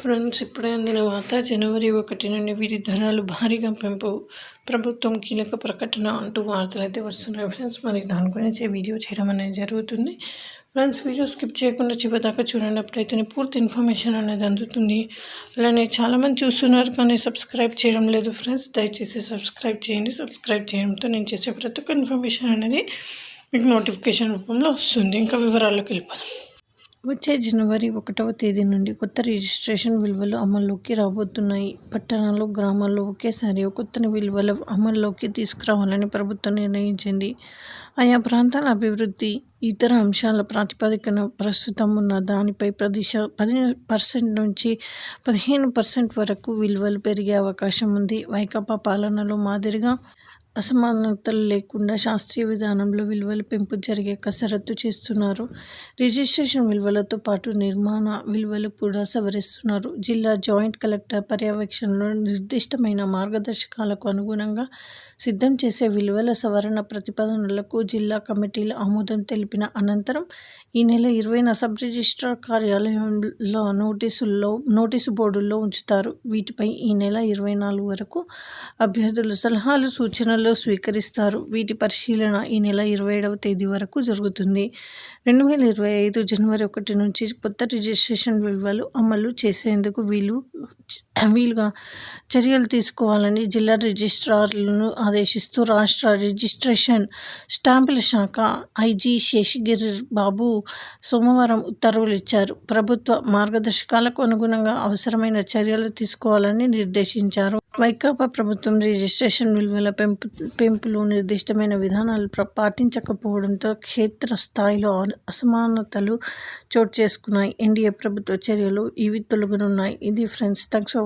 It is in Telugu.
ఫ్రెండ్స్ ఇప్పుడే అందిన వార్త జనవరి ఒకటి నుండి వీరి ధరలు భారీగా పెంపు. ప్రభుత్వం కీలక ప్రకటన అంటూ వార్తలు అయితే వస్తున్నాయి ఫ్రెండ్స్. మరి దాని గురించి వీడియో చేయడం అనేది జరుగుతుంది. ఫ్రెండ్స్ వీడియో స్కిప్ చేయకుండా చివరిదాకా చూడండి. అప్పుడైతే పూర్తి ఇన్ఫర్మేషన్ అనేది అందుతుంది. అలానే చాలామంది చూస్తున్నారు కానీ సబ్స్క్రైబ్ చేయడం లేదు ఫ్రెండ్స్. దయచేసి సబ్స్క్రైబ్ చేయండి. సబ్స్క్రైబ్ చేయడంతో నేను చేసే ప్రతి ఒక్క ఇన్ఫర్మేషన్ అనేది మీకు నోటిఫికేషన్ రూపంలో వస్తుంది. ఇంకా వివరాల్లోకి వెళ్ళిపోదాం. వచ్చే జనవరి ఒకటవ తేదీ నుండి కొత్త రిజిస్ట్రేషన్ విలువలు అమల్లోకి రాబోతున్నాయి. పట్టణాలు గ్రామాల్లో ఒకేసారి కొత్త విలువల అమల్లోకి తీసుకురావాలని ప్రభుత్వం నిర్ణయించింది. ఆయా ప్రాంతాల అభివృద్ధి ఇతర అంశాల ప్రాతిపదికన ప్రస్తుతం ఉన్న దానిపై ప్రదిశ పది పర్సెంట్ నుంచి పదిహేను పర్సెంట్ వరకు విలువలు పెరిగే అవకాశం ఉంది. వైకాపా పాలనలో మాదిరిగా అసమానతలు లేకుండా శాస్త్రీయ విధానంలో విలువల పెంపు జరిగే కసరత్తు చేస్తున్నారు. రిజిస్ట్రేషన్ విలువలతో పాటు నిర్మాణ విలువలు కూడా సవరిస్తున్నారు. జిల్లా జాయింట్ కలెక్టర్ పర్యవేక్షణలో నిర్దిష్టమైన మార్గదర్శకాలకు అనుగుణంగా సిద్ధం చేసే విలువల సవరణ ప్రతిపాదనలకు జిల్లా కమిటీలు ఆమోదం తెలిపిన అనంతరం ఈ నెల ఇరవైన సబ్ రిజిస్ట్రార్ కార్యాలయంలో నోటీసుల్లో నోటీసు బోర్డుల్లో ఉంచుతారు. వీటిపై ఈ నెల ఇరవై నాలుగు వరకు అభ్యర్థులు సలహాలు సూచనలు స్వీకరిస్తారు. వీటి పరిశీలన ఈ నెల ఇరవై ఏడవ తేదీ వరకు జరుగుతుంది. రెండు వేల ఇరవై ఐదు జనవరి ఒకటి నుంచి కొత్త రిజిస్ట్రేషన్ విలువలు అమలు చేసేందుకు వీలు వీలుగా చర్యలు తీసుకోవాలని జిల్లా రిజిస్ట్రార్లను ఆదేశిస్తూ రాష్ట్ర రిజిస్ట్రేషన్ స్టాంపుల శాఖ ఐజీ శేషగిరి బాబు సోమవారం ఉత్తర్వులు ఇచ్చారు. ప్రభుత్వ మార్గదర్శకాలకు అనుగుణంగా అవసరమైన చర్యలు తీసుకోవాలని నిర్దేశించారు. వైకాపా ప్రభుత్వం రిజిస్ట్రేషన్ విలువల పెంపు పెంపులో నిర్దిష్టమైన విధానాలు పాటించకపోవడంతో క్షేత్రస్థాయిలో అసమానతలు చోటు చేసుకున్నాయి. ఎన్డీఏ ప్రభుత్వ చర్యలు ఇవి తొలగనున్నాయి. ఇది ఫ్రెండ్స్ థ్యాంక్స్